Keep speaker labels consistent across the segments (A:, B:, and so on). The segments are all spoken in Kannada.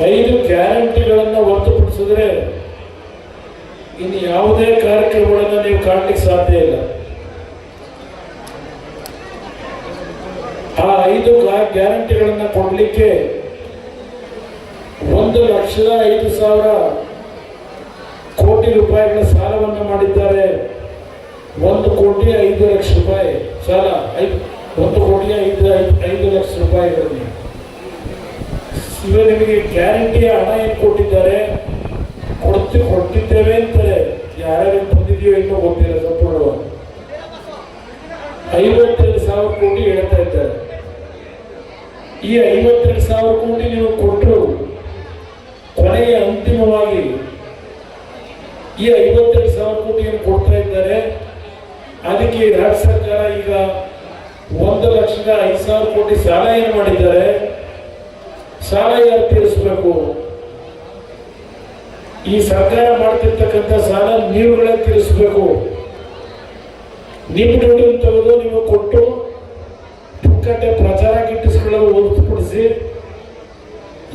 A: ಐದು ಗ್ಯಾರಂಟಿಗಳನ್ನು ಹೊರತುಪಡಿಸಿದ್ರೆ ಇನ್ನು ಯಾವುದೇ ಕಾರ್ಯಕ್ರಮಗಳನ್ನು ನೀವು ಕಾಣಲಿಕ್ಕೆ ಸಾಧ್ಯ ಇಲ್ಲ. ಆ ಐದು ಗ್ಯಾರಂಟಿಗಳನ್ನು ಕೊಡಲಿಕ್ಕೆ ಒಂದು ಲಕ್ಷದ ಐದು ಸಾವಿರ ಕೋಟಿ ರೂಪಾಯಿಗಳ ಸಾಲವನ್ನು ಮಾಡಿದ್ದಾರೆ. ಒಂದು ಕೋಟಿ ಐದು ಲಕ್ಷ ರೂಪಾಯಿ ಸಾಲ ಐದು ಒಂದು ಕೋಟಿ ಐದು ಐದು ಲಕ್ಷ ರೂಪಾಯಿಗಳನ್ನು ಇವ ನಿಮಗೆ ಗ್ಯಾರಂಟಿ ಹಣ ಏನು ಕೊಟ್ಟಿದ್ದಾರೆ? ಕೊಡ್ತಿ ಕೊಟ್ಟಿದ್ದೇವೆ ಅಂತಾರೆ. ಯಾರ್ಯಾರು ಬಂದಿದೆಯೋ ಇನ್ನೂ ಗೊತ್ತಿಲ್ಲ ಸಂಪೂರ್ಣವಾಗಿ. ಐವತ್ತೆರಡು ಸಾವಿರ ಕೋಟಿ ಹೇಳ್ತಾ ಇದ್ದಾರೆ. ಈ ಐವತ್ತೆರಡು ಸಾವಿರ ಕೋಟಿ ನೀವು ಕೊಟ್ಟರು ಕೊನೆಗೆ ಅಂತಿಮವಾಗಿ ಈ ಐವತ್ತೆರಡು ಸಾವಿರ ಕೋಟಿಯನ್ನು ಕೊಡ್ತಾ ಇದ್ದಾರೆ? ಅದಕ್ಕೆ ರಾಜ್ಯ ಸರ್ಕಾರ ಈಗ ಒಂದು ಲಕ್ಷದ ಐದು ಸಾವಿರ ಕೋಟಿ ಸಾಲ ಏನು ಮಾಡಿದ್ದಾರೆ? ಸಾಲ ಯಾರು ತೀರಿಸಬೇಕು. ಈ ಸರ್ಕಾರ ಮಾಡ್ತಿರ್ತಕ್ಕಂಥ ಸಾಲ ನೀವುಗಳೇ ತೀರಿಸಬೇಕು. ನಿಮ್ಮ ದುಡ್ಡು ತೆಗೆದು ನೀವು ಕೊಟ್ಟು ಪುಕ್ಕಟ್ಟೆ ಪ್ರಚಾರ ಗಿಟ್ಟಿಸಿಕೊಳ್ಳಲು ಹೊರತುಪಡಿಸಿ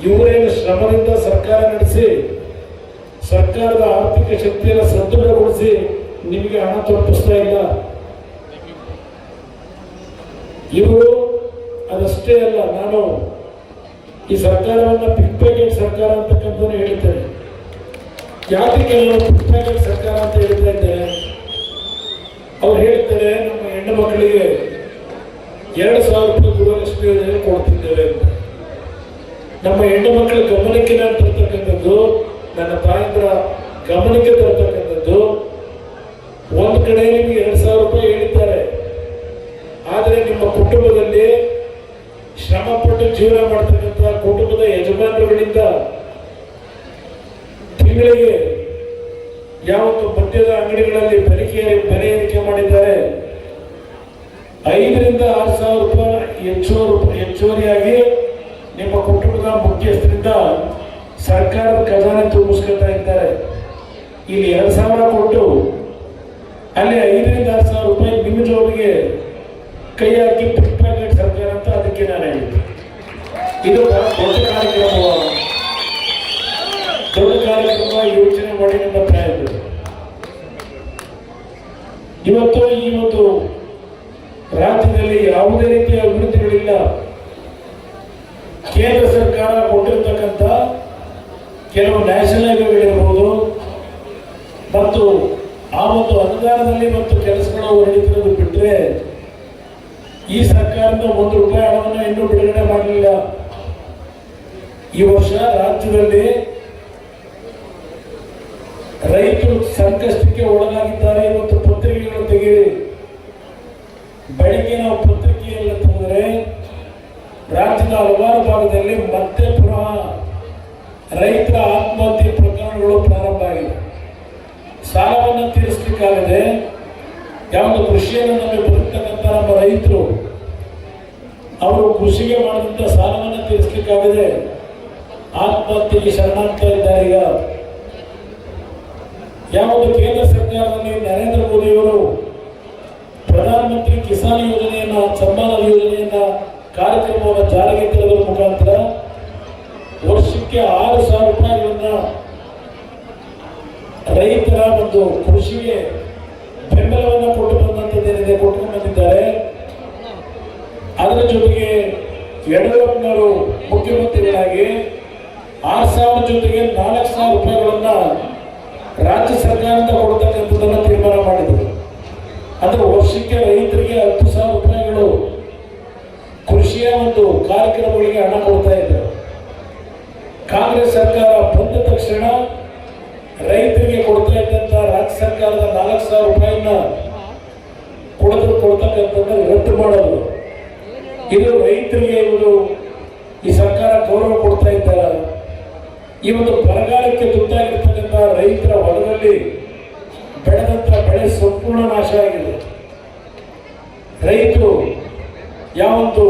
A: ಇವರೇನು ಶ್ರಮದಿಂದ ಸರ್ಕಾರ ನಡೆಸಿ, ಸರ್ಕಾರದ ಆರ್ಥಿಕ ಶಕ್ತಿಯನ್ನು ಸದೃಢಗೊಳಿಸಿ ನಿಮಗೆ ಹಣ ತಲುಪಿಸ್ತಾ ಇಲ್ಲ. ಇವರು ಅದಷ್ಟೇ ಅಲ್ಲ, ನಾನು ಈ ಸರ್ಕಾರವನ್ನ ಪಿಕ್ ಸರ್ಕಾರ ಅಂತಕ್ಕಂಥ ಹೇಳ್ತಾರೆ. ಯಾಕೆ ನಾನು ಸರ್ಕಾರ ಅಂತ ಹೇಳ್ತಾ ಇದ್ದೇನೆ ಅವ್ರು ಹೇಳ್ತಾರೆ, ನಮ್ಮ ಹೆಣ್ಣು ಮಕ್ಕಳಿಗೆ ಎರಡು ಸಾವಿರ ರೂಪಾಯಿ ಗೃಹಲಕ್ಷ್ಮಿ ಯೋಜನೆ ಕೊಡ್ತಿದ್ದೇವೆ ಅಂತ. ನಮ್ಮ ಹೆಣ್ಣು ಮಕ್ಕಳ ಗಮನಕ್ಕೆ ನಾನು ತರ್ತಕ್ಕಂಥದ್ದು, ನನ್ನ ತಾಯಂದ್ರ ಗಮನಕ್ಕೆ ತರ್ತಕ್ಕಂಥದ್ದು, ಒಂದು ಕಡೆ ಎರಡು ಸಾವಿರ ರೂಪಾಯಿ ಹೇಳಿದ್ದಾರೆ. ಆದರೆ ನಿಮ್ಮ ಕುಟುಂಬದಲ್ಲಿ ಶ್ರಮಪಟ್ಟು ಜೀವನ ಮಾಡ್ತಕ್ಕಂಥ ಕುಟುಂಬದ ಯಜಮಾನರುಗಳಿಂದ ತಿಂಗಳಿಗೆ ಯಾವತ್ತು ಮದ್ಯದ ಅಂಗಡಿಗಳಲ್ಲಿ ಬೆರಿಕೆ ಬೆಲೆ ಏರಿಕೆ ಮಾಡಿದ್ದಾರೆ. ಐದರಿಂದ ಆರು ಸಾವಿರ ರೂಪಾಯಿ ಹೆಚ್ಚುವರಿ ಹೆಚ್ಚುವರಿಯಾಗಿ ನಿಮ್ಮ ಕುಟುಂಬದ ಮುಖ್ಯಸ್ಥರಿಂದ ಸರ್ಕಾರದ ಖಜಾನೆ ತುಂಬಿಸ್ಕೊಳ್ತಾ ಇದ್ದಾರೆ. ಇಲ್ಲಿ ಎರಡು ಸಾವಿರ ಕೊಟ್ಟು ಅಲ್ಲಿ ಐದರಿಂದ ಆರು ಸಾವಿರ ರೂಪಾಯಿ ನಿಮ್ಮ ಜೋಬಿಗೆ ಕೈ ಹಾಕಿ ಪಿಕ್ ಪ್ಯಾಕೆಟ್ ಸರ್ಕಾರ ಅಂತ ಅದಕ್ಕೆ ನಾನು ಹೇಳಿದ್ದೆ ಇದು ದೊಡ್ಡ ಕಾರ್ಯಕ್ರಮ. ದೊಡ್ಡ ಕಾರ್ಯಕ್ರಮ ಯೋಚನೆ ಮಾಡಿ ನನ್ನ ಪ್ರಯತ್ನ. ಇವತ್ತು ಈ ಒಂದು ರಾಜ್ಯದಲ್ಲಿ ಯಾವುದೇ ರೀತಿಯ ಅಭಿವೃದ್ಧಿಗಳಿಲ್ಲ. ಕೇಂದ್ರ ಸರ್ಕಾರ ಕೊಟ್ಟಿರ್ತಕ್ಕಂಥ ಕೆಲವು ನ್ಯಾಷನಲ್ ಹೈವೇಗಳಿರ್ಬೋದು ಮತ್ತು ಆ ಒಂದು ಅನುದಾನದಲ್ಲಿ ಮತ್ತು ಕೆಲಸಗಳು ನಡೀತಿರೋದು ಬಿಟ್ಟರೆ ಈ ಸರ್ಕಾರದ ಒಂದು ರೂಪಾಯಿ ಹಣವನ್ನು ಇನ್ನೂ ಬಿಡುಗಡೆ ಮಾಡಲಿಲ್ಲ. ಈ ವರ್ಷ ರಾಜ್ಯದಲ್ಲಿ ರೈತರು ಸಂಕಷ್ಟಕ್ಕೆ ಒಳಗಾಗಿದ್ದಾರೆ ಮತ್ತು ಪತ್ರಿಕೆಗಳು ತೆಗೆಯಿರಿ. ಬೆಳಿಗ್ಗೆ ನಾವು ಪತ್ರಿಕೆಯಲ್ಲಿ ತಂದರೆ ರಾಜ್ಯದ ಹಲವಾರು ಭಾಗದಲ್ಲಿ ಮತ್ತೆ ಪುನಃ ರೈತರ ಆತ್ಮಹತ್ಯೆ ಪ್ರಕರಣಗಳು ಪ್ರಾರಂಭ ಆಗಿದೆ. ಸಾಲವನ್ನು ತೀರಿಸಲಿಕ್ಕಾಗದೆ ಯಾವುದು ಕೃಷಿಯನ್ನು ನಮಗೆ ಬದುಕ್ತಕ್ಕಂಥ ನಮ್ಮ ರೈತರು ಅವರು ಕೃಷಿಗೆ ಮಾಡಿದಂಥ ಸಾಲವನ್ನು ತೀರಿಸಲಿಕ್ಕಾಗದೆ ಆತ್ಮಹತ್ಯೆಗೆ ಶರಣಾಗ್ತಾ ಇದ್ದಾರೆ ಈಗ. ಯಾವುದು ಕೇಂದ್ರ ಸರ್ಕಾರದಲ್ಲಿ ನರೇಂದ್ರ ಮೋದಿಯವರು ಪ್ರಧಾನಮಂತ್ರಿ ಕಿಸಾನ್ ಯೋಜನೆಯನ್ನ, ಸಮ್ಮಾನ ಯೋಜನೆಯನ್ನ ಕಾರ್ಯಕ್ರಮವನ್ನು ಜಾರಿಗೆ ತರುವ ಮುಖಾಂತರ ವರ್ಷಕ್ಕೆ ಆರು ಸಾವಿರ ರೂಪಾಯಿಗಳನ್ನ ರೈತರ ಒಂದು ಕೃಷಿಗೆ ಬೆಂಬಲವನ್ನು ಕೊಟ್ಟು ಬಂದಂಥದ್ದೇನಿದೆ ಕೊಟ್ಟು ಬಂದಿದ್ದಾರೆ. ಅದರ ಜೊತೆಗೆ ಯಡಿಯೂರಪ್ಪನವರು ಮುಖ್ಯಮಂತ್ರಿಗಳಾಗಿ ಆರು ಸಾವಿರ ಜೊತೆಗೆ ನಾಲ್ಕು ಸಾವಿರ ರೂಪಾಯಿಗಳನ್ನ ರಾಜ್ಯ ಸರ್ಕಾರದಿಂದ ಕೊಡ್ತಕ್ಕಂಥದ್ದನ್ನು ತೀರ್ಮಾನ ಮಾಡಿದರು. ಅಂದ್ರೆ ವರ್ಷಕ್ಕೆ ರೈತರಿಗೆ ಹತ್ತು ಸಾವಿರ ರೂಪಾಯಿಗಳು ಕೃಷಿಯ ಒಂದು ಕಾರ್ಯಕ್ರಮಗಳಿಗೆ ಹಣ ಕೊಡ್ತಾ ಇದ್ರು. ಕಾಂಗ್ರೆಸ್ ಸರ್ಕಾರ ಬಂದ ತಕ್ಷಣ ರೈತರಿಗೆ ಕೊಡ್ತಾ ಇದ್ದಂತ ರಾಜ್ಯ ಸರ್ಕಾರದ ನಾಲ್ಕು ಸಾವಿರ ರೂಪಾಯಿನ ಕೊಡದ್ರು ಕೊಡ್ತಕ್ಕಂಥದ್ದು ರದ್ದು ಮಾಡೋದು. ಇದು ರೈತರಿಗೆ ಇವರು ಈ ಸರ್ಕಾರ ಗೌರವ ಕೊಡ್ತಾ ಇದ್ದಾರೆ? ಈ ಒಂದು ಬರಗಾಲಕ್ಕೆ ತುತ್ತಾಗಿರ್ತಕ್ಕಂಥ ರೈತರ ಹೊಲದಲ್ಲಿ ಬೆಳೆದಂತ ಬೆಳೆ ಸಂಪೂರ್ಣ ನಾಶ ಆಗಿದೆ. ರೈತರು ಯಾವೊಂದು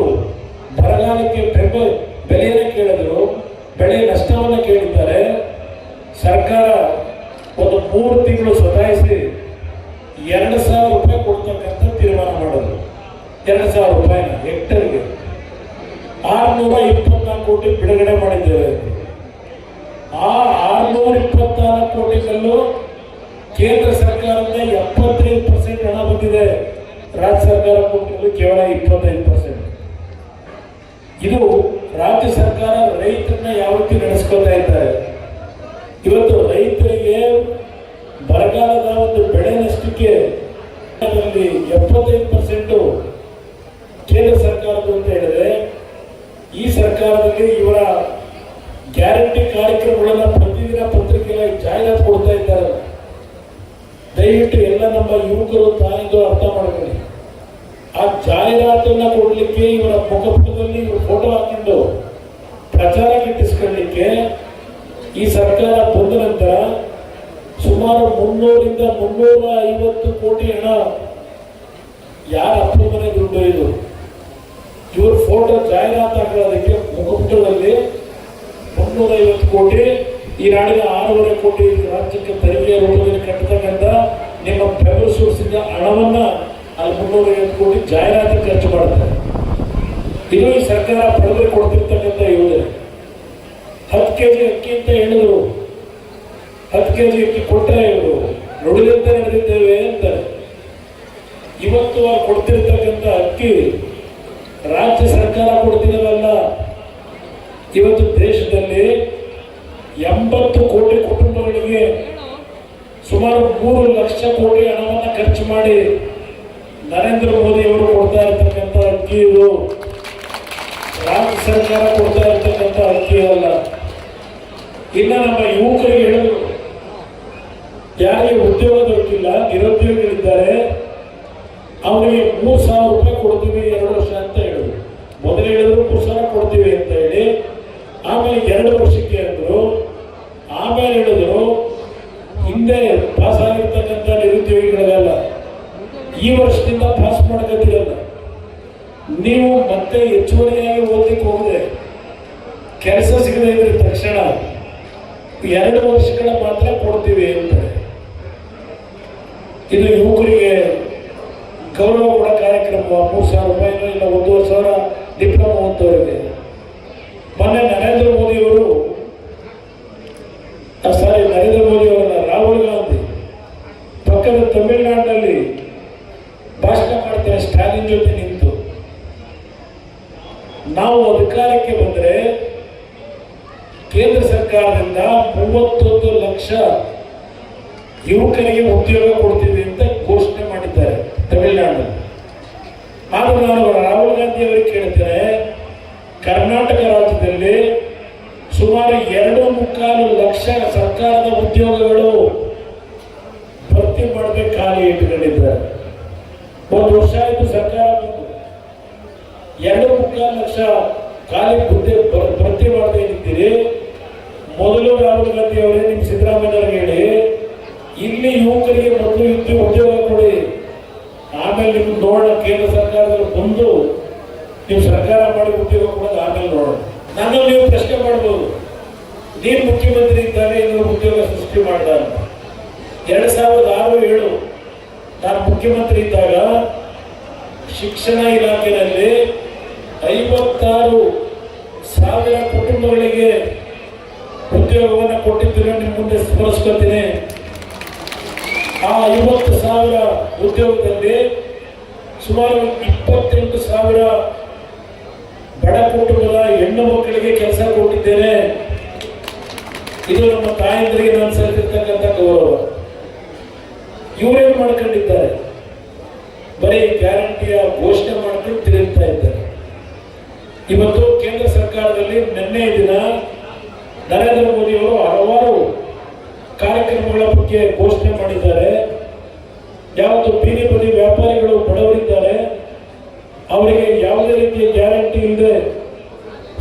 A: ಬರಗಾಲಕ್ಕೆ ಬೆಂಬಲ ಬೆಲೆಯನ್ನು ಕೇಳಿದ್ರು, ಬೆಳೆ ನಷ್ಟವನ್ನು ಕೇಳಿದ್ದಾರೆ. ಸರ್ಕಾರ ಒಂದು ಮೂರು ತಿಂಗಳು ಸತಾಯಿಸಿ ಎರಡು ಸಾವಿರ ರೂಪಾಯಿ ಕೊಡ್ತಕ್ಕಂಥ ತೀರ್ಮಾನ ಮಾಡೋದು ಎರಡು ಸಾವಿರ ರೂಪಾಯಿನ ಹೆಕ್ಟರ್ಗೆ. ಆರ್ನೂರ ಇಪ್ಪತ್ನಾಲ್ಕು ಕೋಟಿ ಬಿಡುಗಡೆ ಮಾಡಿದ್ದೇವೆ. ಕೊಟ್ಟಿದ್ದಲ್ಲೂ ಕೇಂದ್ರ ಸರ್ಕಾರದಿಂದ ಎಪ್ಪತ್ತೈದು ಪರ್ಸೆಂಟ್ ಹಣ ಬಂದಿದೆ. ರಾಜ್ಯ ಸರ್ಕಾರ ಕೊಟ್ಟಿದ್ದು ಕೇವಲ ಇಪ್ಪತ್ತೈದು ಪರ್ಸೆಂಟ್. ಇದು ರಾಜ್ಯ ಸರ್ಕಾರ ರೈತರನ್ನ ಯಾವ ರೀತಿ ನಡೆಸ್ಕೊತಾ ಇದ್ದಾರೆ. ಇವತ್ತು ರೈತರಿಗೆ ಬರಗಾಲದ ಒಂದು ಬೆಳೆ ನಷ್ಟಕ್ಕೆ ಎಪ್ಪತ್ತೈದು ಪರ್ಸೆಂಟು ಕೇಂದ್ರ ಸರ್ಕಾರದ್ದು ಅಂತ ಹೇಳಿದ್ರೆ, ಈ ಸರ್ಕಾರದಲ್ಲಿ ಇವರ ಗ್ಯಾರಂಟಿ ಕಾರ್ಯಕ್ರಮಗಳನ್ನ ಪ್ರತಿದಿನ ಪತ್ರಿಕೆಯಲ್ಲಿ ಜಾಹೀರಾತು ಕೊಡ್ತಾ ಇದ್ದಾರೆ. ದಯವಿಟ್ಟು ಎಲ್ಲ ನಮ್ಮ ಯುವಕರು, ತಾಯಿಗಳು ಅರ್ಥ ಮಾಡ್ಕೊಳ್ಳಿ. ಆ ಜಾಹೀರಾತನ್ನ ಕೊಡ್ಲಿಕ್ಕೆ ಇವರ ಮುಖಪುಟದಲ್ಲಿ ಇವರು ಫೋಟೋ ಹಾಕಿದ್ದು ಪ್ರಚಾರ ಗಿಟ್ಟಿಸ್ಕೊಳ್ಳಿಕ್ಕೆ ಈ ಸರ್ಕಾರ ಬಂದ ನಂತರ ಸುಮಾರು ಮುನ್ನೂರಿಂದ ಮುನ್ನೂರ ಐವತ್ತು ಕೋಟಿ ಹಣ ಯಾರ ಅಪ್ರೂವನೆ ದುಡ್ಡು ಇದು ಇವರು ಫೋಟೋ ಜಾಹೀರಾತು ಹಾಕೋದಕ್ಕೆ ಮುಖಪುಟದಲ್ಲಿ ಮುನ್ನೂರ ಐವತ್ತು ಕೋಟಿ, ಈ ನಾಡಿನ ಆರೂವರೆ ಕೋಟಿ ರಾಜ್ಯಕ್ಕೆ ತೆರಿಗೆ ರೂಪದಲ್ಲಿ ಕಟ್ಟತಕ್ಕಂಥ ನಿಮ್ಮ ಬೆವರು ಸೂರಿಸಿದ ಹಣವನ್ನ ಅಲ್ಲಿ ಮುನ್ನೂರ ಐವತ್ತು ಕೋಟಿ ಜಾಹೀರಾತು ಖರ್ಚು ಮಾಡ್ತಾರೆ ಇದು ಈ ಸರ್ಕಾರ ಪಡೆದು ಕೊಡ್ತಿರ್ತಕ್ಕಂಥ ಯೋಜನೆ. ಹತ್ತು ಕೆ ಜಿ ಅಕ್ಕಿ ಅಂತ ಹೇಳಿದ್ರು. ಹತ್ತು ಕೆ ಜಿ ಅಕ್ಕಿ ಕೊಟ್ಟರೆ ಇವರು ನುಡಿದಂತೆ ನಡೆದಿದ್ದೇವೆ ಅಂತ ಇವತ್ತು ಕೊಡ್ತಿರ್ತಕ್ಕಂಥ ಅಕ್ಕಿ ರಾಜ್ಯ ಸರ್ಕಾರ ಕೊಡ್ತಿರೋದಲ್ಲ. ಇವತ್ತು ದೇಶದಲ್ಲಿ ಎಂಬತ್ತು ಕೋಟಿ ಕುಟುಂಬಗಳಿಗೆ ಸುಮಾರು ಮೂರು ಲಕ್ಷ ಕೋಟಿ ಹಣವನ್ನು ಖರ್ಚು ಮಾಡಿ ನರೇಂದ್ರ ಮೋದಿ ಅವರು ಕೊಡ್ತಾ ಇರ್ತಕ್ಕಂಥ ಅಕ್ಕಿ ಇದು ರಾಜ್ಯ ಸರ್ಕಾರ ಕೊಡ್ತಾ ಇರ್ತಕ್ಕಂಥ ಅಕ್ಕಿ ಅಲ್ಲ ಇನ್ನು ನಮ್ಮ ಯುವಕರಿಗೆ ಹೇಳಿದ್ರು ಯಾರಿಗೆ ಉದ್ಯೋಗ ದೊರಕಿಲ್ಲ, ನಿರುದ್ಯೋಗಿಗಳಿದ್ದಾರೆ ಅವರಿಗೆ ಮೂರು ಸಾವಿರ ರೂಪಾಯಿ ಕೊಡ್ತೀವಿ ಎರಡು ವರ್ಷ ಅಂತ ಹೇಳಿದ್ರು ಮೊದಲು ಹೇಳಿದ್ರು ಮೂರು ಸಾವಿರ ಕೊಡ್ತೀವಿ ಅಂತ ಹೇಳಿ ಆಮೇಲೆ ಎರಡು ವರ್ಷಕ್ಕೆ ಅಂದರು. ಆಮೇಲೆ ಹೇಳಿದ್ರು, ಹಿಂದೆ ಪಾಸ್ ಆಗಿರ್ತಕ್ಕಂಥ ಈ ವರ್ಷದಿಂದ ಪಾಸ್ ಮಾಡ್ಕೊತಿರಲ್ಲ ನೀವು ಮತ್ತೆ ಹೆಚ್ಚುವರಿಯಾಗಿ ಓದಲಿಕ್ಕೆ ಹೋಗದೆ ಕೆಲಸ ಸಿಗದೇ ಇದ್ರೆ ತಕ್ಷಣ ಎರಡು ವರ್ಷಗಳ ಮಾತ್ರ ಕೊಡ್ತೀವಿ ಅಂತ ಇದು ಯುವಕರಿಗೆ ಗೌರವ ಕೊಡೋ ಕಾರ್ಯಕ್ರಮ, ಮೂರು ಸಾವಿರ ರೂಪಾಯಿ ಇಲ್ಲ, ಒಂದೂವರೆ ಸಾವಿರ ಡಿಪ್ಲೊಮಾ ಓದ್ತವರಿಗೆ ಮೊನ್ನೆ ನರೇಂದ್ರ ಮೋದಿ ಅವರು ಸಾರಿ ನರೇಂದ್ರ ಮೋದಿ ಅವರನ್ನ ರಾಹುಲ್ ಗಾಂಧಿ ಪಕ್ಕದ ತಮಿಳುನಾಡಿನಲ್ಲಿ ಭಾಷಣ ಮಾಡ್ತಾರೆ ಸ್ಟಾಲಿನ್ ಜೊತೆ ನಿಂತು. ನಾವು ಅಧಿಕಾರಕ್ಕೆ ಬಂದರೆ ಕೇಂದ್ರ ಸರ್ಕಾರದಿಂದ ಮೂವತ್ತೊಂದು ಲಕ್ಷ ಯುವಕರಿಗೆ ಉದ್ಯೋಗ ಕೊಡ್ತೀವಿ ಅಂತ ಘೋಷಣೆ ಮಾಡಿದ್ದಾರೆ ತಮಿಳುನಾಡು ಆದ್ರೆ ನಾನು ರಾಹುಲ್ ಗಾಂಧಿ ಅವರಿಗೆ ಕರ್ನಾಟಕ ರಾಜ್ಯದಲ್ಲಿ ಸುಮಾರು ಎರಡು ಮುಕ್ಕಾಲು ಲಕ್ಷ ಸರ್ಕಾರದ ಉದ್ಯೋಗಗಳು ಭರ್ತಿ ಮಾಡದೆ ಖಾಲಿ ಇಟ್ಟುಕೊಂಡಿದ್ದಾರೆ. ಒಂದು ವರ್ಷ ಆಯಿತು ಸರ್ಕಾರ ಎರಡು ಮುಕ್ಕಾಲು ಲಕ್ಷ ಖಾಲಿ ಹುದ್ದೆ ಭರ್- ಭರ್ತಿ ಮಾಡದೆ ಇದ್ದೀರಿ. ಮೊದಲು ರಾಹುಲ್ ಗಾಂಧಿ ಅವರೇ ನಿಮ್ಮ ಸಿದ್ದರಾಮಯ್ಯ ಹೇಳಿ, ಇಲ್ಲಿ ಯುವಕರಿಗೆ ಮೊದಲು ಉದ್ಯೋಗ ಕೊಡಿ. ಆಮೇಲೆ ನಿಮ್ಗೆ ನೋಡೋಣ ಕೇಂದ್ರ ಸರ್ಕಾರದಲ್ಲಿ ಬಂದು ನೀವು ಸರ್ಕಾರ ಮಾಡಿ ಉದ್ಯೋಗ ಕೊಡೋದು ಆಮೇಲೆ ನೋಡೋಣ ನಾನು ನೀವು ಪ್ರಶ್ನೆ ಮಾಡ್ಬೋದು. ನೀನು ಮುಖ್ಯಮಂತ್ರಿ ಇದ್ದಾಗ ಇನ್ನು ಉದ್ಯೋಗ ಸೃಷ್ಟಿ ಮಾಡ್ದ ಅಂತ ಎರಡ್ ಸಾವಿರದ ಆರು, ಏಳು, ನಾನು ಮುಖ್ಯಮಂತ್ರಿ ಇದ್ದಾಗ ಶಿಕ್ಷಣ ಇಲಾಖೆಯಲ್ಲಿ ಐವತ್ತಾರು ಸಾವಿರ ಕುಟುಂಬಗಳಿಗೆ ಉದ್ಯೋಗವನ್ನು ಕೊಟ್ಟಿದ್ದೀನಿ ನಿಮ್ಮ ಮುಂದೆ ಸ್ಮರಿಸ್ಕೊತೀನಿ ಆ ಐವತ್ತು ಸಾವಿರ ಉದ್ಯೋಗದಲ್ಲಿ ಸುಮಾರು ಇಪ್ಪತ್ತೆಂಟು ಸಾವಿರ ಬಡ ಕುಟುಂಬದ ಹೆಣ್ಣು ಮಕ್ಕಳಿಗೆ ಕೆಲಸ ಕೊಟ್ಟಿದ್ದೇನೆ. ಇದು ನಮ್ಮ ತಾಯಂದ್ರಿಗೆ ನಾನು ಸಲ್ಲಿರ್ತಕ್ಕಂಥ ಗೌರವ. ಇವರೇನು ಮಾಡ್ಕೊಂಡಿದ್ದಾರೆ? ಬರೀ ಗ್ಯಾರಂಟಿಯ ಘೋಷಣೆ ಮಾಡ್ಕೊಂಡು ತಿರುಗ್ತಾ ಇದ್ದಾರೆ. ಇವತ್ತು ಕೇಂದ್ರ ಸರ್ಕಾರದಲ್ಲಿ ನಿನ್ನೆ ದಿನ ನರೇಂದ್ರ ಮೋದಿ ಅವರು ಹಲವಾರು ಕಾರ್ಯಕ್ರಮಗಳ ಬಗ್ಗೆ ಘೋಷಣೆ ಮಾಡಿದ್ದಾರೆ. ಯಾವತ್ತು ಬೀದಿ ಬದಿ ವ್ಯಾಪಾರಿಗಳು ಬಡವರಿದ್ದಾರೆ ಅವರಿಗೆ ಯಾವುದೇ ರೀತಿಯ ಗ್ಯಾರಂಟಿ ಇಲ್ಲದೆ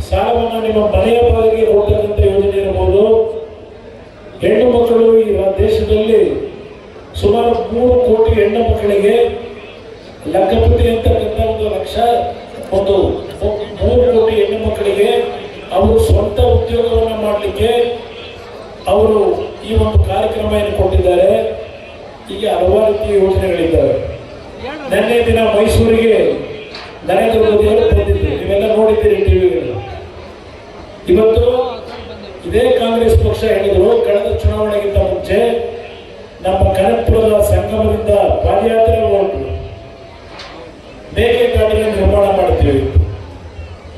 A: ಸಾಲವನ್ನು ನಿಮ್ಮ ಮನೆಯ ಬಾಗಿಲಿಗೆ ಹೋಗ್ತಕ್ಕಂಥ ಯೋಜನೆ ಇರಬಹುದು ಹೆಣ್ಣು ಮಕ್ಕಳು ಈ ದೇಶದಲ್ಲಿ ಸುಮಾರು ಮೂರು ಕೋಟಿ ಹೆಣ್ಣು ಮಕ್ಕಳಿಗೆ ಲಕ್ಕಪತಿ ಅಂತಕ್ಕಂಥ ಒಂದು ಲಕ್ಷ, ಒಂದು ಮೂರು ಕೋಟಿ ಹೆಣ್ಣು ಮಕ್ಕಳಿಗೆ ಅವರು ಸ್ವಂತ ಉದ್ಯೋಗವನ್ನು ಮಾಡಲಿಕ್ಕೆ ಅವರು ಈ ಒಂದು ಕಾರ್ಯಕ್ರಮ ಏನು ಕೊಟ್ಟಿದ್ದಾರೆ. ಹೀಗೆ ಹಲವಾರು ರೀತಿಯ ಯೋಜನೆಗಳಿದ್ದಾವೆ. ನಿನ್ನೆ ದಿನ ಮೈಸೂರಿಗೆ ನರೇಂದ್ರ ಮೋದಿ ಅವರು ಬಂದಿದ್ರು ನೀವೆಲ್ಲ ನೋಡಿದ್ದೀರಿ ಟಿವಿಗಳು ಇವತ್ತು ಇದೇ ಕಾಂಗ್ರೆಸ್ ಪಕ್ಷ ಹೇಳಿದರು, ಕಳೆದ ಚುನಾವಣೆಗಿಂತ ಮುಂಚೆ ನಮ್ಮ ಕನಕಪುರದ ಸಂಗಮದಿಂದ ಪಾದಯಾತ್ರೆ ಹೊರಟು ಮೇಕೆದಾಟಿನ ನಿರ್ಮಾಣ ಮಾಡ್ತೀವಿ.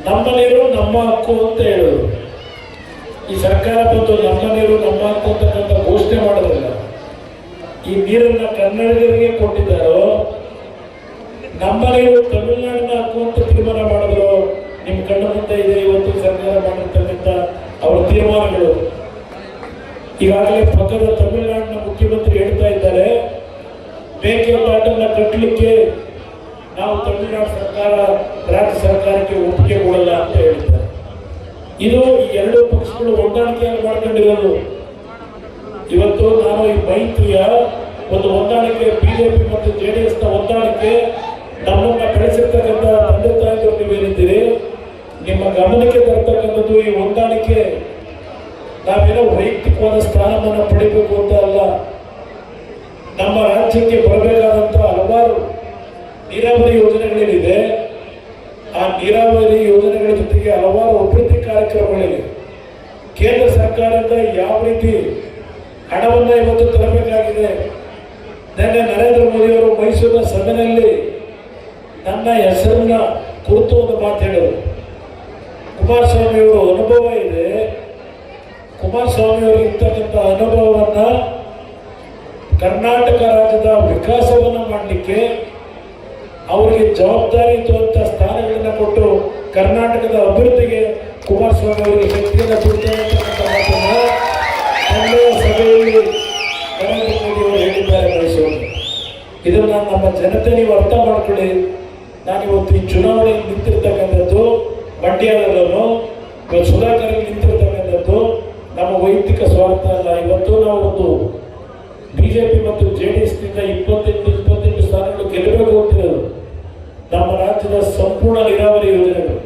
A: ನಮ್ಮ ನೀರು ನಮ್ಮ ಹಕ್ಕು ಅಂತ ಹೇಳಿದ್ರು. ಈ ಸರ್ಕಾರ ಬಂದು ನಮ್ಮ ನೀರು ನಮ್ಮ ಹಕ್ಕು ಅಂತಕ್ಕಂಥ ಘೋಷಣೆ ಮಾಡೋದಿಲ್ಲ. ಈ ನೀರನ್ನ ಕನ್ನಡಿಗರಿಗೆ ಕೊಟ್ಟಿದ್ದಾರೋ, ನಮ್ಮ ನೀರು ತಮಿಳುನಾಡಿನ ಸರ್ಕಾರ ಮಾಡಿರ್ತಕ್ಕಂಥ ಅವರ ತೀರ್ಮಾನಗಳು. ಈಗಾಗಲೇ ಪಕ್ಕದ ತಮಿಳುನಾಡಿನ ಮುಖ್ಯಮಂತ್ರಿ ಹೇಳ್ತಾ ಇದ್ದಾರೆ ಮೇಕೆದಾಟನ್ನ ಕಟ್ಟಲಿಕ್ಕೆ ನಾವು ತಮಿಳುನಾಡು ಸರ್ಕಾರ, ರಾಜ್ಯ ಸರ್ಕಾರಕ್ಕೆ ಒಪ್ಪಿಗೆ ಕೊಡಲ್ಲ ಅಂತ ಹೇಳ್ತಾರೆ ಇದು ಈ ಎರಡು ಪಕ್ಷಗಳು ಹೊಂದಾಣಿಕೆಯನ್ನು ಮಾಡ್ಕೊಂಡಿರೋದು. ಇವತ್ತು ನಾನು ಈ ಮೈತ್ರಿಯ ಒಂದು ಹೊಂದಾಣಿಕೆ, ಬಿಜೆಪಿ ಮತ್ತು ಜೆಡಿಎಸ್ನ ಹೊಂದಾಣಿಕೆ ನಮ್ಮನ್ನ ಬೆಳೆಸಿರ್ತಕ್ಕಂಥ ತಂದೆ ತಾಯಿಗಳು ನೀವೇನಿದ್ದೀರಿ? ನಿಮ್ಮ ಗಮನಕ್ಕೆ ಬರ್ತಕ್ಕಂಥದ್ದು ಈ ಹೊಂದಾಣಿಕೆ. ನಾವೇನೋ ವೈಯಕ್ತಿಕವಾದ ಸ್ಥಾನಮಾನ ಪಡಿಬೇಕು ಅಂತ ಅಲ್ಲ. ನಮ್ಮ ರಾಜ್ಯಕ್ಕೆ ಬರಬೇಕಾದಂಥ ಹಲವಾರು ನೀರಾವರಿ ಯೋಜನೆಗಳೇನಿದೆ ಆ ನೀರಾವರಿ ಯೋಜನೆಗಳ ಜೊತೆಗೆ ಹಲವಾರು ಅಭಿವೃದ್ಧಿ ಕಾರ್ಯಕ್ರಮಗಳಿವೆ. ಕೇಂದ್ರ ಸರ್ಕಾರದಿಂದ ಯಾವ ರೀತಿ ಹಣವನ್ನು ಇವತ್ತು ತರಬೇಕಾಗಿದೆ. ನಿನ್ನೆ ನರೇಂದ್ರ ಮೋದಿ ಅವರು ಮೈಸೂರಿನ ಸಭೆಯಲ್ಲಿ ನನ್ನ ಹೆಸರನ್ನ ಕುರಿತು ಒಂದು ಮಾತು ಹೇಳಿದರು. ಕುಮಾರಸ್ವಾಮಿ ಅವರು ಅನುಭವ ಇದೆ. ಕುಮಾರಸ್ವಾಮಿ ಅವರು ಇರ್ತಕ್ಕಂಥ ಅನುಭವವನ್ನ ಕರ್ನಾಟಕ ರಾಜ್ಯದ ವಿಕಾಸವನ್ನು ಮಾಡಲಿಕ್ಕೆ ಅವರಿಗೆ ಜವಾಬ್ದಾರಿ ಇರುವಂತ ಸ್ಥಾನಗಳನ್ನು ಕೊಟ್ಟು ಕರ್ನಾಟಕದ ಅಭಿವೃದ್ಧಿಗೆ ಕುಮಾರಸ್ವಾಮಿ ಅವರಿಗೆ ಶಕ್ತಿಯನ್ನು ಕೊಡ್ತಾರೆ ಮಾತನ್ನ ಸಭೆಯಲ್ಲಿ ನರೇಂದ್ರ ಮೋದಿ ಅವರು ಹೇಳಿದ್ದಾರೆ ಮೈಸೂರು. ಇದನ್ನು ನಮ್ಮ ಜನತೆ ನೀವು ಅರ್ಥ ಮಾಡಿಕೊಳ್ಳಿ. ನಾನು ಇವತ್ತು ಈ ಚುನಾವಣೆಯಲ್ಲಿ ನಿಂತಿರ್ತಕ್ಕಂಥದ್ದು ಮಂಡ್ಯದಲ್ಲೂ ಇವತ್ತು ಸುಧಾಕರಲ್ಲಿ ನಿಂತಿರ್ತಕ್ಕಂಥದ್ದು ನಮ್ಮ ವೈಯಕ್ತಿಕ ಸ್ವಾರ್ಥ ಅಲ್ಲ. ಇವತ್ತು ನಾವು ಒಂದು ಬಿಜೆಪಿ ಮತ್ತು ಜೆ ಡಿ ಎಸ್ನಿಂದ ಇಪ್ಪತ್ತೆಂಟು ಇಪ್ಪತ್ತೆಂಟು ಸ್ಥಾನಗಳು ಗೆಲ್ಲಬೇಕು ಅಂತಿರೋದು. ನಮ್ಮ ರಾಜ್ಯದ ಸಂಪೂರ್ಣ ನೀರಾವರಿ ಯೋಜನೆಗಳು.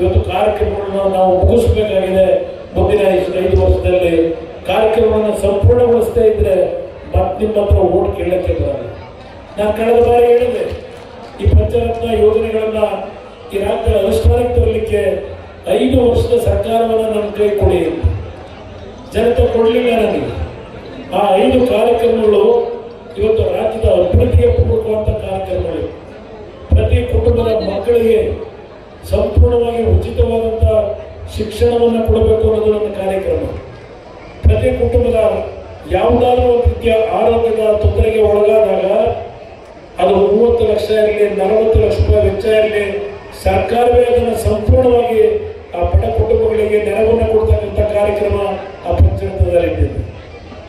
A: ಇವತ್ತು ಕಾರ್ಯಕ್ರಮಗಳನ್ನು ನಾವು ಮುಗಿಸ್ಬೇಕಾಗಿದೆ ಮುಂದಿನ ಐದು ಐದು ವರ್ಷದಲ್ಲಿ. ಕಾರ್ಯಕ್ರಮವನ್ನು ಸಂಪೂರ್ಣಗೊಳಿಸ್ತಾ ಇದ್ರೆ ಮತ್ತೆ ನಿಮ್ಮ ಹತ್ರ ಓಟ್ ಕೇಳಕ್ಕೆ ಬರಲ್ಲ. ನಾನು ಕಳೆದ ಬಾರಿ ಹೇಳಿದೆ ಈ ಪಂಚರತ್ನ ಯೋಜನೆಗಳನ್ನ ಈ ರಾಜ್ಯದ ಅನುಷ್ಠಾನಕ್ಕೆ ತರಲಿಕ್ಕೆ ಐದು ವರ್ಷದ ಸರ್ಕಾರವನ್ನು ನಮ್ಮ ಕೈ ಕೊಡಿ. ಜನತೆ ಕೊಡಲಿಲ್ಲ ನನಗೆ ಆ ಐದು ಕಾರ್ಯಕ್ರಮಗಳು ಇವತ್ತು ರಾಜ್ಯದ ಅಭಿವೃದ್ಧಿಗೆ ಪೂರಕವಾದ ಕಾರ್ಯಕ್ರಮಗಳು. ಪ್ರತಿ ಕುಟುಂಬದ ಮಕ್ಕಳಿಗೆ ಸಂಪೂರ್ಣವಾಗಿ ಉಚಿತವಾದಂಥ ಶಿಕ್ಷಣವನ್ನು ಕೊಡಬೇಕು ಅನ್ನೋದು ನನ್ನ ಕಾರ್ಯಕ್ರಮ. ಪ್ರತಿ ಕುಟುಂಬದ ಯಾವುದಾದ್ರೂ ರೀತಿಯ ಆರೋಗ್ಯದ ತೊಂದರೆಗೆ ಒಳಗಾದಾಗ ಅದು ಮೂವತ್ತು ಲಕ್ಷ ಇರಲಿ, ನಲವತ್ತು ಲಕ್ಷ ರೂಪಾಯಿ ವೆಚ್ಚ ಇರಲಿ ಸರ್ಕಾರವೇ ಅದನ್ನು ಸಂಪೂರ್ಣವಾಗಿ ಆ ಬಡ ಕುಟುಂಬಗಳಿಗೆ ನೆರವನ್ನು ಕೊಡ್ತಕ್ಕಂಥ ಕಾರ್ಯಕ್ರಮ ಆ ಪಂಚಾಯತದಲ್ಲಿ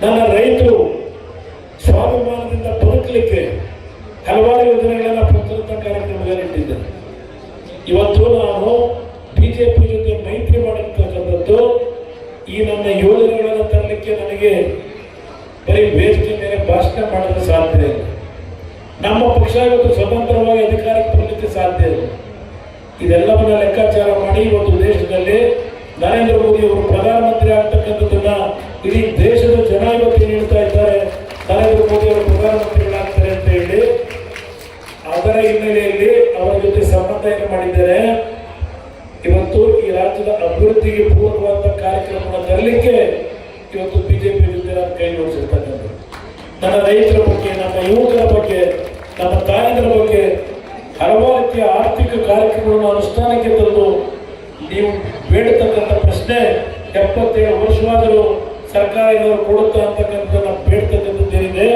A: ನನ್ನ ರೈತರು ಸ್ವಾಭಿಮಾನದಿಂದ ಬದುಕಲಿಕ್ಕೆ ಹಲವಾರು ಯೋಜನೆಗಳನ್ನು ಪಂಚಾಯತ ಕಾರ್ಯಕ್ರಮದಲ್ಲಿ ಇಟ್ಟಿದ್ದಾರೆ. ಇವತ್ತು ನಾನು ಬಿಜೆಪಿ ಜೊತೆ ಮೈತ್ರಿ ಮಾಡಿರ್ತಕ್ಕಂಥದ್ದು ಈ ನನ್ನ ಯೋಜನೆಗಳನ್ನು ತರಲಿಕ್ಕೆ ನನಗೆ ಬರೀ ವೇಸ್ಟ್ ಮೇಲೆ ಭಾಷಣ ಮಾಡಲು ಸಾಧ್ಯ ಇಲ್ಲ. ನಮ್ಮ ಪಕ್ಷ ಇವತ್ತು ಸ್ವತಂತ್ರವಾಗಿ ಅಧಿಕಾರಕ್ಕೆ ಬರಲಿಕ್ಕೆ ಸಾಧ್ಯ ಇಲ್ಲ. ಇದೆಲ್ಲವನ್ನ ಲೆಕ್ಕಾಚಾರ ಮಾಡಿ ಇವತ್ತು ದೇಶದಲ್ಲಿ ನರೇಂದ್ರ ಮೋದಿ ಅವರು ಪ್ರಧಾನಮಂತ್ರಿ ಆಗ್ತಕ್ಕಂಥದ್ದನ್ನ ಇಡೀ ದೇಶದ ಜನ ಇವತ್ತು ಹೇಳ್ತಾ ಇದ್ದಾರೆ. ನರೇಂದ್ರ ಮೋದಿ ಅವರು ಪ್ರಧಾನಮಂತ್ರಿಗಳಾಗ್ತಾರೆ ಅಂತ ಹೇಳಿ. ಅದರ ಹಿನ್ನೆಲೆಯಲ್ಲಿ ಅವರ ಜೊತೆ ಸಂಬಂಧವನ್ನು ಮಾಡಿದ್ದಾರೆ? ಇವತ್ತು ಈ ರಾಜ್ಯದ ಅಭಿವೃದ್ಧಿಗೆ ಪೂರ್ವವಾದ ಕಾರ್ಯಕ್ರಮವನ್ನು ತರಲಿಕ್ಕೆ ಇವತ್ತು ಬಿಜೆಪಿ ಜೊತೆ ನಾನು ಕೈ ಜೋಡಿಸಿರ್ತಕ್ಕಂಥದ್ದು. ನನ್ನ ರೈತರ ಬಗ್ಗೆ ನಮ್ಮ ಯುವಕರ ಬಗ್ಗೆ, ನಮ್ಮ ತಾಯಂದ್ರ ಬಗ್ಗೆ ಹಲವಾರು ರೀತಿಯ ಆರ್ಥಿಕ ಕಾರ್ಯಕ್ರಮಗಳನ್ನು ಅನುಷ್ಠಾನಕ್ಕೆ ತಂದು ನೀವು ಬೇಡತಕ್ಕಂಥ ಪ್ರಶ್ನೆ ಎಪ್ಪತ್ತೇಳು ವರ್ಷವಾದರೂ ಸರ್ಕಾರ ಇದನ್ನು ನಾವು ಬೇಡ್ತಕ್ಕಂಥದ್ದೇನಿದೆ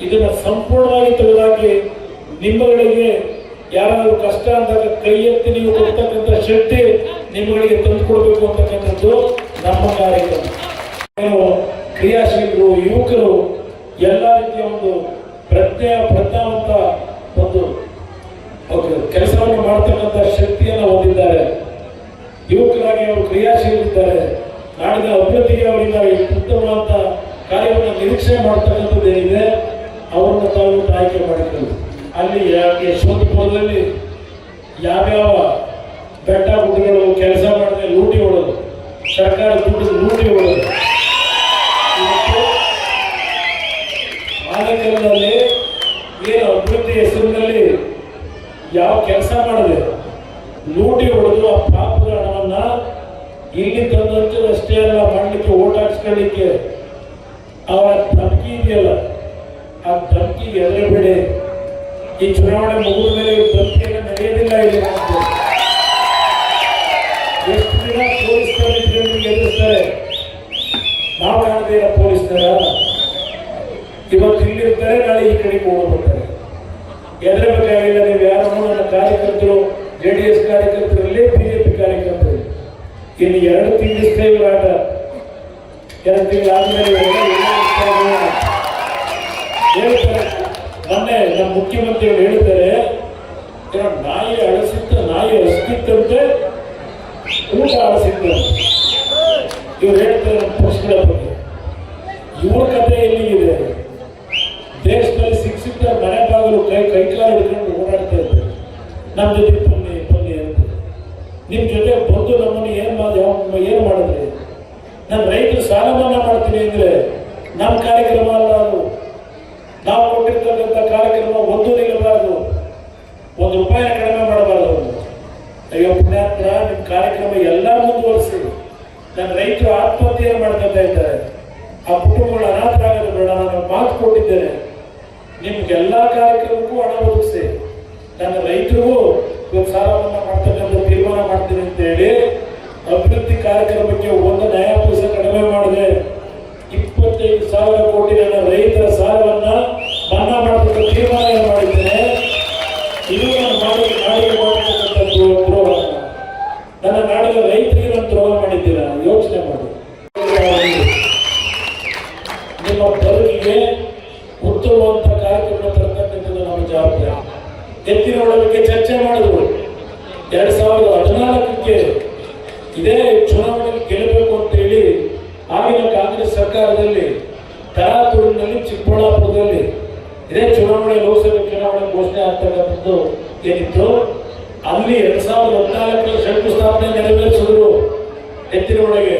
A: ಇದನ್ನು ಸಂಪೂರ್ಣವಾಗಿ ತೆಗೆದುಹಾಕಿ ನಿಮ್ಮಗಳಿಗೆ ಯಾರಾದರೂ ಕಷ್ಟ ಅಂದಾಗ ಕೈ ಎತ್ತಿ ನೀವು ಕೊಡ್ತಕ್ಕಂಥ ಶಕ್ತಿ ನಿಮ್ಮಗಳಿಗೆ ತಂದುಕೊಡ್ಬೇಕು ಅಂತಕ್ಕಂಥದ್ದು ನಮ್ಮ ಕಾರ್ಯಕ್ರಮ. ಕ್ರಿಯಾಶೀಲರು, ಯುವಕರು ಎಲ್ಲ ರೀತಿಯ ಒಂದು ಪ್ರಜ್ಞೆಯ ಪ್ರಜ್ಞಾವಂತ ಒಂದು ಒಂದು ಕೆಲಸವನ್ನು ಮಾಡ್ತಕ್ಕಂಥ ಶಕ್ತಿಯನ್ನು ಹೊಂದಿದ್ದಾರೆ. ಯುವಕರಾಗಿ ಅವರು ಕ್ರಿಯಾಶೀಲಿದ್ದಾರೆ. ನಾಡಿನ ಅಭಿವೃದ್ಧಿಗೆ ಅವರಿಂದ ಉತ್ತಮವಾದ ಕಾರ್ಯವನ್ನು ನಿರೀಕ್ಷೆ ಮಾಡ್ತಕ್ಕಂಥದ್ದು ಏನಿದೆ, ಅವರನ್ನ ತಾವು ಆಯ್ಕೆ ಮಾಡಿದ್ರು ಅಲ್ಲಿ ಯಶವಂತಪುರದಲ್ಲಿ ಯಾವ್ಯಾವ ಬೆಟ್ಟ ಗುಡ್ಡಗಳು ಕೆಲಸ ಮಾಡದೆ ಲೂಟಿ ಹೊಡೋದು, ಸರ್ಕಾರ ದುಡ್ಡು ಲೂಟಿ ಹೊಡೋದು ಇವತ್ತು ಇಲ್ಲಿರ್ತಾರೆ, ನಾಳೆ ಈ ಕಡೆಗೆ ಹೋಗ್ಬಿಡ್ತಾರೆ ಹೆದರಬೇಕಾಗಿಲ್ಲ ನೀವು ಯಾರನ್ನು ನನ್ನ ಕಾರ್ಯಕರ್ತರು, ಜೆ ಡಿ ಎಸ್ ಕಾರ್ಯಕರ್ತರಲ್ಲಿ ಬಿಜೆಪಿ ಕಾರ್ಯಕರ್ತರು. ಇನ್ನು ಎರಡು ತಿಂಗಳಷ್ಟೇ ಇವರ ಆಟ. ಎರಡು ತಿಂಗಳಾದ್ಮೇಲೆ ಮೊನ್ನೆ ನಮ್ಮ ಮುಖ್ಯಮಂತ್ರಿಗಳು ಹೇಳ್ತಾರೆ ನಾಯಿ ಅಳಸಿತ್ತ, ನಾಯಿ ಅಳಿಸ್ತಿತ್ತಂತೆ ಊಟ ಅಳಸಿತ್ತು ಇವ್ರು ಹೇಳ್ತಾರೆ ನಮ್ಮ ಪಕ್ಷಗಳ ಬಗ್ಗೆ. ಇವ್ರ ಕಥೆ ಎಲ್ಲಿಗಿದೆ? ದೇಶದಲ್ಲಿ ಶಿಕ್ಷಿತ ಮನೆ ಬಾಗಿಲು ಕೈ ಕೈಕಾಲ ಹಿಡ್ಕೊಂಡು ಓಡಾಡ್ತಾ ಇದ್ದಾರೆ ನಮ್ಮ ಜೊತೆ ಬನ್ನಿ ಬನ್ನಿ ಅಂತ. ನಿಮ್ಮ ಜೊತೆ ಬಂದು ನಮ್ಮನ್ನು ಏನು ಮಾಡಿ ಏನು ಮಾಡಿದ್ರಿ? ನಾನು ರೈತರು ಸಾಲ ಮನ್ನಾ ಮಾಡ್ತೀನಿ ಅಂದ್ರೆ ನಮ್ಮ ಕಾರ್ಯಕ್ರಮ ಅಲ್ಲ ಅದು. ನಾವು ಕೊಟ್ಟಿರ್ತಕ್ಕಂಥ ಕಾರ್ಯಕ್ರಮ ಒಂದು ನಿಲ್ಲಬಾರದು ಒಂದು ರೂಪಾಯಿನ ಕಡಿಮೆ ಮಾಡಬಾರದು ಅಯ್ಯೋ ಪುಣ್ಯಾತ್ರ ನಿಮ್ಮ ಕಾರ್ಯಕ್ರಮ ಎಲ್ಲ ಮುಂದುವರಿಸಿ. ನನ್ನ ರೈತರು ಆತ್ಮಹತ್ಯೆ ಮಾಡ್ಕೊತಾ ಇದ್ದಾರೆ. ಆ ಕುಟುಂಬಗಳು ಅನಾಥರಾಗಲು ಬೇಡ, ನಾನು ಮಾತು ಕೊಟ್ಟಿದ್ದೇನೆ. ನಿಮ್ಗೆಲ್ಲಾ ಕಾರ್ಯಕ್ರಮಕ್ಕೂ ಹಣ ಒದಗಿಸಿ. ನನ್ನ ರೈತರಿಗೂ ಇವತ್ತು ಸಾಲವನ್ನು ಮಾಡ್ತಕ್ಕಂಥ ತೀರ್ಮಾನ ಮಾಡ್ತೀನಿ ಅಂತ ಹೇಳಿ ಅಭಿವೃದ್ಧಿ ಕಾರ್ಯಕ್ರಮಕ್ಕೆ ಒಂದು ನ್ಯಾಯ ಪೈಸೆ ಕಡಿಮೆ ಮಾಡಿದೆ. ಇಪ್ಪತ್ತೈದು ಸಾವಿರ ಕೋಟಿ ನನ್ನ ರೈತರ ಸಾಲವನ್ನ ಮನ್ನಾ ಮಾಡತಕ್ಕ ತೀರ್ಮಾನ ಏನ್ ಮಾಡಿದ್ದೇನೆ ಇದು ನಾನು ಮಾಡಿ ನಾಡಿಗೆ ಮಾಡತಕ್ಕಂಥ ದ್ರೋ- ದ್ರೋಹ ನನ್ನ ನಾಡಿನ ರೈತರಿಗೆ ನಾನು ದ್ರೋಹ ಮಾಡಿದ್ದೀರಾ ಯೋಚನೆ ಮಾಡಿ ನಿಮ್ಮ ಬದುಕಿಗೆ ಉತ್ತಮವಂತ ಕಾರ್ಯಕ್ರಮ ತರತಕ್ಕಂಥದ್ದು ನಮ್ಮ ಜವಾಬ್ದಾರಿ ಎತ್ತಿನ ಬಗ್ಗೆ ಚರ್ಚೆ ಮಾಡಿದ್ರು ಎರಡ್ ಸಾವಿರದ ಹದಿನಾಲ್ಕಕ್ಕೆ ಇದೇ ಚುನಾವಣೆಗೆ ಗೆಲ್ಲಬೇಕು ಅಂತ ಹೇಳಿ ಆಗಿನ ಕಾಂಗ್ರೆಸ್ ಸರ್ಕಾರದಲ್ಲಿ ತರಾತುರಿನಲ್ಲಿ ಚಿಕ್ಕಬಳ್ಳಾಪುರದಲ್ಲಿ ಇದೇ ಚುನಾವಣೆ ಲೋಕಸಭೆ ಚುನಾವಣೆ ಘೋಷಣೆ ಆಗ್ತಕ್ಕಂಥದ್ದು ಏನಿತ್ತು ಅಲ್ಲಿ ಎರಡ್ ಸಾವಿರದ ಹದಿನಾಲ್ಕರ ಶಂಕುಸ್ಥಾಪನೆ ನೆರವೇರಿಸಿದ್ರು ಎತ್ತಿನ ಒಳಗೆ.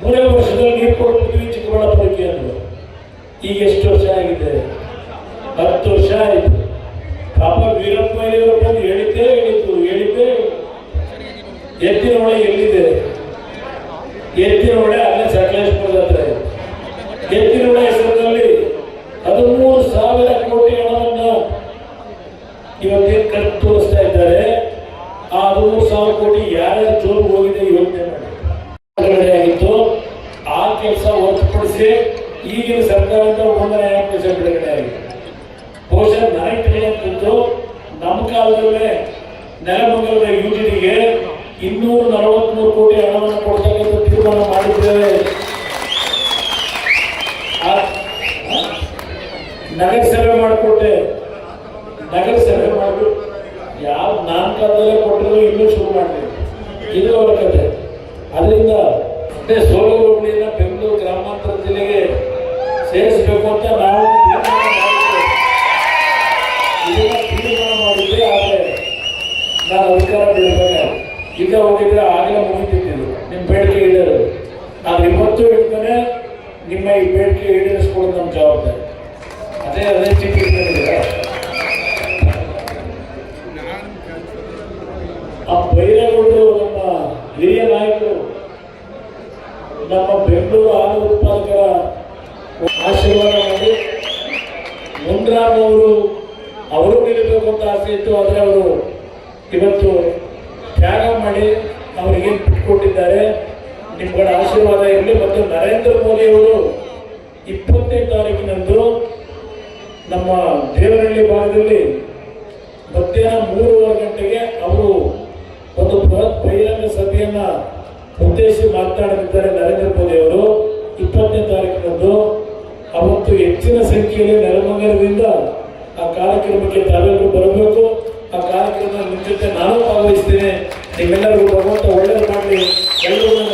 A: ಮೂರೇ ವರ್ಷದಲ್ಲಿ ನೀರು ಕೊಡ್ತೀವಿ ಚಿಕ್ಕಬಳ್ಳಾಪುರಕ್ಕೆ ಅಂದರು ಈಗ ಎಷ್ಟು ವರ್ಷ ಆಗಿದೆ? ಹತ್ತು ವರ್ಷ ಆಯಿತು. ಪಾಪ ವೀರಪ್ಪ ಹೇಳಿದ್ದೇ ಹೇಳಿದ್ರು, ಹೇಳಿದ್ದೇ. ಎತ್ತಿನ ಹೊಳೆ ಎಲ್ಲಿದೆ ಎತ್ತಿನ ಹೊಳೆ ಅಲ್ಲೇ ಸಕಲೇಶ್ಪುರದ ಹತ್ರ ಇದೆ ಎತ್ತಿನ ಹೊಳೆ ಹೆಸರಿನಲ್ಲಿ ಹದಿಮೂರು ಸಾವಿರ ಕೋಟಿ ಹಣವನ್ನ ಇವತ್ತೇನು ಖರ್ಚು ತೋರಿಸ್ತಾ ಇದ್ದಾರೆ ಆ ಹದಿಮೂರು ಸಾವಿರ ಕೋಟಿ ಯಾರ್ಯಾರ ಜೋರು ಹೋಗಿದೆ ಯೋಚನೆ ಮಾಡಿ ಬಿಡುಗಡೆ ಆಗಿತ್ತು ಆ ಕೆಲಸ ಹೊರತುಪಡಿಸಿ ಈಗಿನ ಸರ್ಕಾರದ ಒಂದನೇ ಕೆಲಸ ಬಿಡುಗಡೆ ಆಗಿದೆ. ಬಹುಶಃ ನಾಯಕರು ನಮ್ಮ ಕಾಲದಲ್ಲೇ ನೆಲಮಂಗಲದ ಯೋಜನೆಗೆ ಇನ್ನೂರ ನಲವತ್ಮೂರು ಕೋಟಿ ಹಣವನ್ನು ಕೊಡ್ತಕ್ಕಂಥ ತೀರ್ಮಾನ ಮಾಡಿದ್ದೇವೆ? ನಗರ ಸೇವೆ ಮಾಡಿಕೊಟ್ಟೆ. ನಗರ ಸೇವೆ ಮಾಡಿ ಯಾವ ನಾನ್ ಕಾಲದಲ್ಲೇ ಕೊಟ್ಟರು ಇನ್ನೂ ಶುರು ಮಾಡಿದೆ ಇದು ಅವರ ಕತೆ. ಅದರಿಂದ ಅದೇ ಸೋಲೂರು ಹೋಬಳಿಯನ್ನ ಬೆಂಗಳೂರು ಗ್ರಾಮಾಂತರ ಜಿಲ್ಲೆಗೆ ಸೇರಿಸಬೇಕು ಅಂತ ನಾವು ತೀರ್ಮಾನ ಮಾಡಿದ್ದೆ ಆದರೆ ನಾನು ಅಧಿಕಾರ ಬಿಡಬೇಕಾಗ ಈಗ ಹೋಗಿದ್ರೆ ಆಗಲೇ ಮುಗಿತಿದ್ದು ನಿಮ್ಮ ಬೇಡಿಕೆ ಈಡೇರೋದು. ಆದ್ರೆ ಇವತ್ತು ಹೇಳ್ತಾನೆ, ನಿಮ್ಮ ಈ ಬೇಡಿಕೆ ಈಡೇರಿಸ್ಕೊಳ್ಳೋದು ನಮ್ಮ ಜವಾಬ್ದಾರಿ. ಅದೇ ಅದೇ ಚಿಕ್ಕ ಆ ಬೈರೇಗೌಡರು ನಮ್ಮ ಹಿರಿಯ ನಾಯಕರು ನಮ್ಮ ಬೆಂಗಳೂರು ಹಾಲು ಉತ್ಪಾದಕರ ಆಶೀರ್ವಾದ ಮಾಡಿ ಮುಂದ್ರಾಮ್ ಅವರು ಅವರು ನಿಲ್ಲಬೇಕು ಅಂತ ಆಸೆ ಇತ್ತು, ಆದರೆ ಅವರು ಇವತ್ತು ತ್ಯಾಗ ಮಾಡಿ ಅವರಿಗೆ ಬಿಟ್ಟುಕೊಟ್ಟಿದ್ದಾರೆ ನಿಮ್ಗಳ ಆಶೀರ್ವಾದ ಇರಲಿ. ಮತ್ತು ನರೇಂದ್ರ ಮೋದಿ ಅವರು ಇಪ್ಪತ್ತನೇ ತಾರೀಕಿನಂದು ನಮ್ಮ ದೇವನಹಳ್ಳಿ ಭಾಗದಲ್ಲಿ ಮಧ್ಯಾಹ್ನ ಮೂರುವರೆ ಗಂಟೆಗೆ ಅವರು ಒಂದು ಬೃಹತ್ ಬಹಿರಂಗ ಸಭೆಯನ್ನ ಉದ್ದೇಶಿಸಿ ಮಾತನಾಡಲಿದ್ದಾರೆ ನರೇಂದ್ರ ಮೋದಿ ಅವರು. ಇಪ್ಪತ್ತನೇ ತಾರೀಕಿನಂದು ಅವತ್ತು ಹೆಚ್ಚಿನ ಸಂಖ್ಯೆಯಲ್ಲಿ ನೆಲಮಂಗಲದಿಂದ ಆ ಕಾರ್ಯಕ್ರಮಕ್ಕೆ ತಾವೆಲ್ಲರೂ ಬರಬೇಕು. ಆ ಕಾರ್ಯಕ್ರಮ ನಿಮ್ಮ ಜೊತೆ ನಾನು ಭಾಗವಹಿಸ್ತೇನೆ. ನಿಮ್ಮೆಲ್ಲರಿಗೂ ಭಗವಂತ ಒಳ್ಳೆಯದು ಮಾಡಲಿ. ಎಲ್ಲರೂ ನನ್ನ